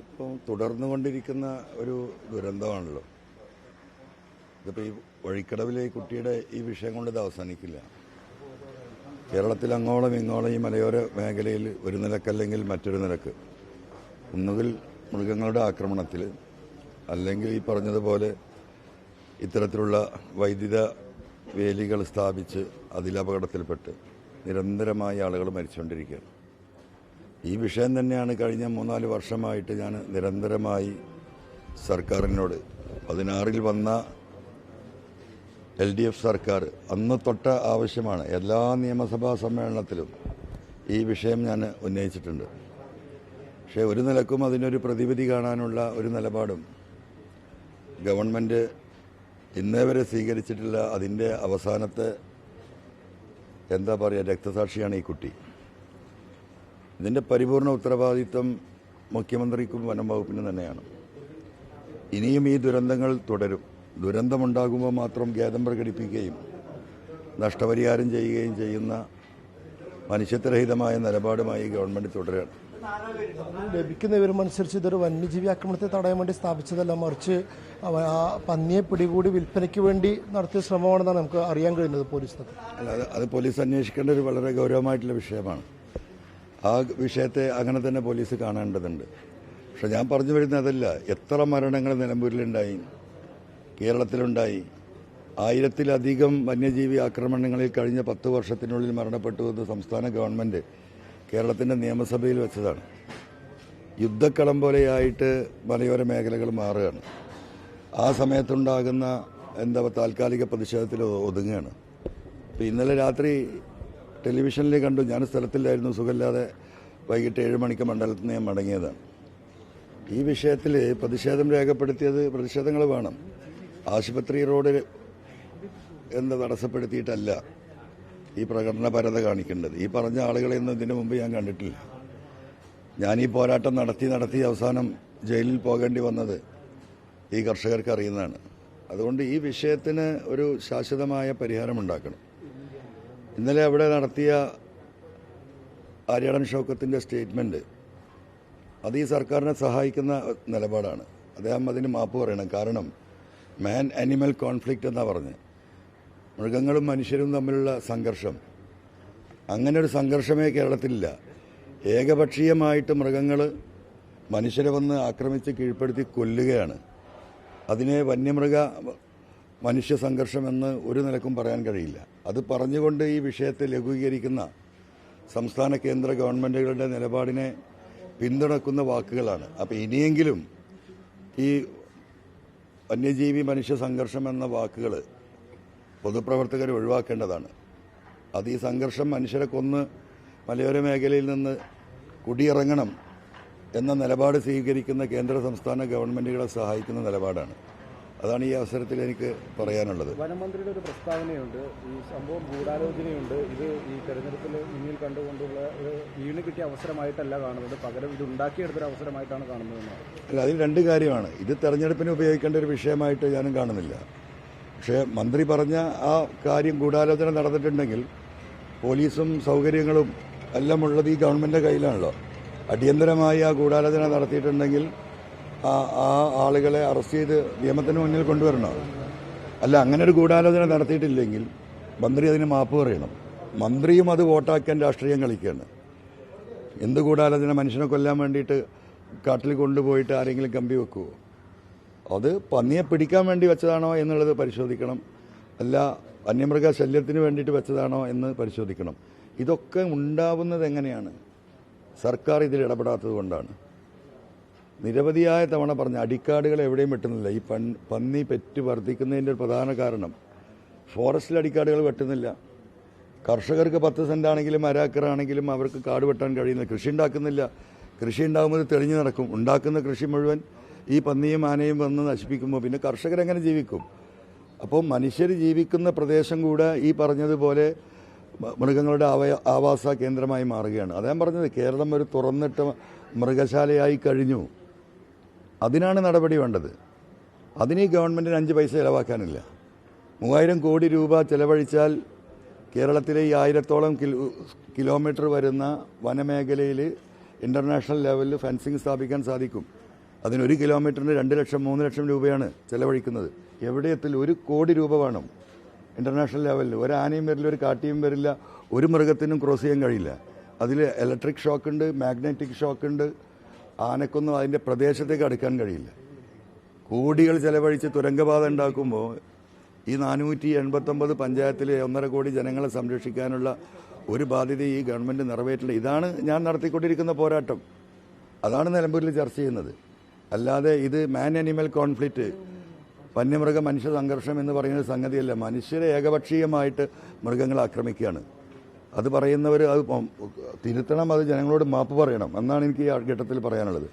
ഇപ്പം തുടർന്നുകൊണ്ടിരിക്കുന്ന ഒരു ദുരന്തമാണല്ലോ. ഇതിപ്പോൾ ഈ വഴിക്കടവിലെ ഈ കുട്ടിയുടെ ഈ വിഷയം കൊണ്ട് ഇത് അവസാനിക്കില്ല. കേരളത്തിൽ അങ്ങോളം ഇങ്ങോളം ഈ മലയോര മേഖലയിൽ ഒരു നിലക്കല്ലെങ്കിൽ മറ്റൊരു നിലയ്ക്ക്. ഒന്നുകിൽ മൃഗങ്ങളുടെ ആക്രമണത്തിൽ അല്ലെങ്കിൽ ഈ പറഞ്ഞതുപോലെ ഇത്തരത്തിലുള്ള വൈദ്യുത വേലികൾ സ്ഥാപിച്ച് അതിലപകടത്തിൽപ്പെട്ട് നിരന്തരമായി ആളുകൾ മരിച്ചുകൊണ്ടിരിക്കുകയാണ്. ഈ വിഷയം തന്നെയാണ് കഴിഞ്ഞ മൂന്നാൽ വർഷമായിട്ട് ഞാൻ നിരന്തരമായി സർക്കാരിനോട് പതിനാറിൽ വന്ന എൽ ഡി എഫ് സർക്കാർ അന്ന് തൊട്ട ആവശ്യമാണ് എല്ലാ നിയമസഭാ സമ്മേളനത്തിലും ഈ വിഷയം ഞാൻ ഉന്നയിച്ചിട്ടുണ്ട്. പക്ഷേ ഒരു നിലക്കും അതിനൊരു പ്രതിവിധി കാണാനുള്ള ഒരു നിലപാടും ഗവൺമെന്റ് ഇന്നേ വരെ സ്വീകരിച്ചിട്ടില്ല. അതിന്റെ അവസാനത്തെ എന്താ പറയുക രക്തസാക്ഷിയാണ് ഈ കുട്ടി. ഇതിന്റെ പരിപൂർണ ഉത്തരവാദിത്വം മുഖ്യമന്ത്രിക്കും വനം വകുപ്പിനും തന്നെയാണ്. ഇനിയും ഈ ദുരന്തങ്ങൾ തുടരും. ദുരന്തമുണ്ടാകുമ്പോൾ മാത്രം ഖേദം പ്രകടിപ്പിക്കുകയും നഷ്ടപരിഹാരം ചെയ്യുകയും ചെയ്യുന്ന മനുഷ്യത്വരഹിതമായ നിലപാടുമായി ഗവൺമെന്റ് തുടരുകയാണ്. ലഭിക്കുന്ന വിവരമനുസരിച്ച് ഇതൊരു വന്യജീവി ആക്രമണത്തെ തടയാൻ വേണ്ടി സ്ഥാപിച്ചതല്ല. മറിച്ച് ആ പന്നിയെ പിടികൂടി വിൽപ്പനയ്ക്ക് വേണ്ടി നടത്തിയ ശ്രമമാണെന്നാണ് നമുക്ക് അറിയാൻ കഴിയുന്നത് പോലീസ് അല്ല അത് അത് പോലീസ് അന്വേഷിക്കേണ്ട ഒരു വളരെ ഗൗരവമായിട്ടുള്ള വിഷയമാണ്. ആ വിഷയത്തെ അങ്ങനെ തന്നെ പോലീസ് കാണേണ്ടതുണ്ട്. പക്ഷെ ഞാൻ പറഞ്ഞു വരുന്നത് അതല്ല. എത്ര മരണങ്ങൾ നിലമ്പൂരിലുണ്ടായി? കേരളത്തിലുണ്ടായി? ആയിരത്തിലധികം വന്യജീവി ആക്രമണങ്ങളിൽ കഴിഞ്ഞ പത്ത് വർഷത്തിനുള്ളിൽ മരണപ്പെട്ടു എന്ന് സംസ്ഥാന ഗവൺമെന്റ് കേരളത്തിന്റെ നിയമസഭയിൽ വെച്ചതാണ്. യുദ്ധക്കളം പോലെയായിട്ട് മലയോര മേഖലകൾ മാറുകയാണ്. ആ സമയത്തുണ്ടാകുന്ന എന്താ താൽക്കാലിക പ്രതിഷേധത്തിൽ ഒതുങ്ങുകയാണ്. ഇപ്പോൾ ഇന്നലെ രാത്രി ടെലിവിഷനിൽ കണ്ടു. ഞാൻ സ്ഥലത്തില്ലായിരുന്നു. സുഖമില്ലാതെ വൈകിട്ട് ഏഴ് മണിക്ക് മണ്ഡലത്തിൽ നിന്ന് ഞാൻ മടങ്ങിയത്. ഈ വിഷയത്തിൽ പ്രതിഷേധം രേഖപ്പെടുത്തിയത് പ്രതിഷേധങ്ങൾ വേണം. ആശുപത്രി റോഡിൽ എന്ന് തടസ്സപ്പെടുത്തിയിട്ടല്ല ഈ പ്രകടനപരത കാണിക്കേണ്ടത്. ഈ പറഞ്ഞ ആളുകളെയൊന്നും ഇതിനു മുമ്പ് ഞാൻ കണ്ടിട്ടില്ല. ഞാൻ ഈ പോരാട്ടം നടത്തി നടത്തി അവസാനം ജയിലിൽ പോകേണ്ടി വന്നത് ഈ കർഷകർക്ക് അറിയുന്നതാണ്. അതുകൊണ്ട് ഈ വിഷയത്തിന് ഒരു ശാശ്വതമായ പരിഹാരമുണ്ടാക്കണം ഇന്നലെ അവിടെ നടത്തിയ ആര്യാടൻ ഷൗക്കത്തിന്റെ സ്റ്റേറ്റ്മെന്റ് അത് ഈ സർക്കാരിനെ സഹായിക്കുന്ന നിലപാടാണ്. അദ്ദേഹം അതിന് മാപ്പ് പറയണം. കാരണം മാൻ അനിമൽ കോൺഫ്ലിക്റ്റ് എന്നാണ് പറഞ്ഞ്. മൃഗങ്ങളും മനുഷ്യരും തമ്മിലുള്ള സംഘർഷം. അങ്ങനെ ഒരു സംഘർഷമേ കേരളത്തിലില്ല. ഏകപക്ഷീയമായിട്ട് മൃഗങ്ങൾ മനുഷ്യരെ വന്ന് ആക്രമിച്ച് കീഴ്പ്പെടുത്തി കൊല്ലുകയാണ്. അതിനെ വന്യമൃഗ മനുഷ്യ സംഘർഷമെന്ന് ഒരു നിലക്കും പറയാൻ കഴിയില്ല. അത് പറഞ്ഞുകൊണ്ട് ഈ വിഷയത്തെ ലഘൂകരിക്കുന്ന സംസ്ഥാന കേന്ദ്ര ഗവൺമെന്റുകളുടെ നിലപാടിനെ പിന്തുണക്കുന്ന വാക്കുകളാണ്. അപ്പോൾ ഇനിയെങ്കിലും ഈ വന്യജീവി മനുഷ്യ സംഘർഷം എന്ന വാക്കുകൾ പൊതുപ്രവർത്തകർ ഒഴിവാക്കേണ്ടതാണ്. അത് ഈ സംഘർഷം മനുഷ്യരെ കൊന്ന് മലയോര മേഖലയിൽ നിന്ന് കുടിയിറങ്ങണം എന്ന നിലപാട് സ്വീകരിക്കുന്ന കേന്ദ്ര സംസ്ഥാന ഗവൺമെന്റുകളെ സഹായിക്കുന്ന നിലപാടാണ്. അതാണ് ഈ അവസരത്തിൽ എനിക്ക് പറയാനുള്ളത്. വനമന്ത്രിയുടെ ഒരു പ്രസ്താവനയുണ്ട്. ഈ സംഭവം ഗൂഢാലോചനയുണ്ട്. ഇത് ഈ തെരഞ്ഞെടുപ്പിൽ മുന്നിൽ കണ്ടുകൊണ്ടുള്ള ഒരു വീണ് കിട്ടിയ അവസരമായിട്ടല്ല കാണുന്നത്. പകരം ഇത് ഉണ്ടാക്കിയെടുത്തൊരു അവസരമായിട്ടാണ് കാണുന്നതെന്നാണ് അല്ല അതിൽ രണ്ട് കാര്യമാണ്. ഇത് തെരഞ്ഞെടുപ്പിന് ഉപയോഗിക്കേണ്ട ഒരു വിഷയമായിട്ട് ഞാനും കാണുന്നില്ല. പക്ഷേ മന്ത്രി പറഞ്ഞ ആ കാര്യം ഗൂഢാലോചന നടന്നിട്ടുണ്ടെങ്കിൽ പോലീസും സൗകര്യങ്ങളും എല്ലാം ഉള്ളത് ഈ ഗവൺമെന്റിന്റെ കയ്യിലാണല്ലോ. അടിയന്തരമായി ആ ഗൂഢാലോചന നടത്തിയിട്ടുണ്ടെങ്കിൽ ആ ആളുകളെ അറസ്റ്റ് ചെയ്ത് നിയമത്തിന് മുന്നിൽ കൊണ്ടുവരണം? അല്ല അങ്ങനെ ഒരു ഗൂഢാലോചന നടത്തിയിട്ടില്ലെങ്കിൽ മന്ത്രി അതിന് മാപ്പ് പറയണം. മന്ത്രിയും അത് വോട്ടാക്കാൻ രാഷ്ട്രീയം കളിക്കുകയാണ്. എന്ത് ഗൂഢാലോചന? മനുഷ്യനെ കൊല്ലാൻ വേണ്ടിയിട്ട് കാട്ടിൽ കൊണ്ടുപോയിട്ട് ആരെങ്കിലും കമ്പി വെക്കുമോ അത് പന്നിയെ പിടിക്കാൻ വേണ്ടി വെച്ചതാണോ എന്നുള്ളത് പരിശോധിക്കണം. അല്ല വന്യമൃഗ ശല്യത്തിന് വേണ്ടിയിട്ട് വെച്ചതാണോ എന്ന് പരിശോധിക്കണം. ഇതൊക്കെ ഉണ്ടാവുന്നത് എങ്ങനെയാണ്? സർക്കാർ ഇതിൽ ഇടപെടാത്തത് കൊണ്ടാണ്. നിരവധിയായ തവണ പറഞ്ഞ അടിക്കാടുകൾ എവിടെയും വെട്ടുന്നില്ല. ഈ പൺ പന്നി പെറ്റ് വർദ്ധിക്കുന്നതിന്റെ ഒരു പ്രധാന കാരണം ഫോറസ്റ്റിൽ അടിക്കാടുകൾ വെട്ടുന്നില്ല. കർഷകർക്ക് പത്ത് സെന്റ് ആണെങ്കിലും അരാക്കറാണെങ്കിലും അവർക്ക് കാട് വെട്ടാൻ കഴിയുന്നില്ല. കൃഷി ഉണ്ടാക്കുന്നില്ല. കൃഷി ഉണ്ടാകുമ്പോൾ തെളിഞ്ഞു നടക്കും. ഉണ്ടാക്കുന്ന കൃഷി മുഴുവൻ ഈ പന്നിയും ആനയും വന്ന് നശിപ്പിക്കുമ്പോൾ പിന്നെ കർഷകരെങ്ങനെ ജീവിക്കും? അപ്പോൾ മനുഷ്യർ ജീവിക്കുന്ന പ്രദേശം കൂടെ ഈ പറഞ്ഞതുപോലെ മൃഗങ്ങളുടെ ആവ ആവാസ കേന്ദ്രമായി മാറുകയാണ്. അദ്ദേഹം പറഞ്ഞത് കേരളം ഒരു തുറന്നിട്ട മൃഗശാലയായി കഴിഞ്ഞു. അതിനാണ് നടപടി വേണ്ടത്. അതിന് ഈ ഗവൺമെന്റിന് അഞ്ച് പൈസ ചിലവാക്കാനില്ല. മൂവായിരം കോടി രൂപ ചിലവഴിച്ചാൽ കേരളത്തിലെ ഈ ആയിരത്തോളം കിലോ കിലോമീറ്റർ വരുന്ന വനമേഖലയിൽ ഇന്റർനാഷണൽ ലെവലിൽ ഫെൻസിങ് സ്ഥാപിക്കാൻ സാധിക്കും. അതിനൊരു കിലോമീറ്ററിന് രണ്ട് ലക്ഷം മൂന്ന് ലക്ഷം രൂപയാണ് ചിലവഴിക്കുന്നത്. എവിടെ എത്തിൽ ഒരു കോടി രൂപ വേണം. ഇന്റർനാഷണൽ ലെവലിൽ ഒരു ആനയും വരില്ല ഒരു കാട്ടിയും വരില്ല ഒരു മൃഗത്തിനും ക്രോസ് ചെയ്യാൻ കഴിയില്ല. അതിൽ ഇലക്ട്രിക് ഷോക്ക് ഉണ്ട് മാഗ്നറ്റിക് ഷോക്ക് ഉണ്ട് ആനക്കൊന്നും അതിന്റെ പ്രദേശത്തേക്ക് അടുക്കാൻ കഴിയില്ല. കോടികൾ ചെലവഴിച്ച് തുരങ്കപാത ഉണ്ടാക്കുമ്പോൾ ഈ നാനൂറ്റി എൺപത്തൊമ്പത് പഞ്ചായത്തിലെ ഒന്നര കോടി ജനങ്ങളെ സംരക്ഷിക്കാനുള്ള ഒരു ബാധ്യത ഈ ഗവൺമെന്റ് നിറവേറ്റില്ല. ഇതാണ് ഞാൻ നടത്തിക്കൊണ്ടിരിക്കുന്ന പോരാട്ടം. അതാണ് നിലമ്പൂരിൽ ചർച്ച ചെയ്യുന്നത്. അല്ലാതെ ഇത് മാൻ അനിമൽ കോൺഫ്ലിക്റ്റ് വന്യമൃഗ മനുഷ്യ സംഘർഷം എന്ന് പറയുന്ന സംഗതിയല്ല. മനുഷ്യരെ ഏകപക്ഷീയമായിട്ട് മൃഗങ്ങളെ ആക്രമിക്കുകയാണ്. അത് പറയുന്നവർ അത് തിരുത്തണം അത് ജനങ്ങളോട് മാപ്പ് പറയണം എന്നാണ് എനിക്ക് ഈ ഘട്ടത്തിൽ പറയാനുള്ളത്.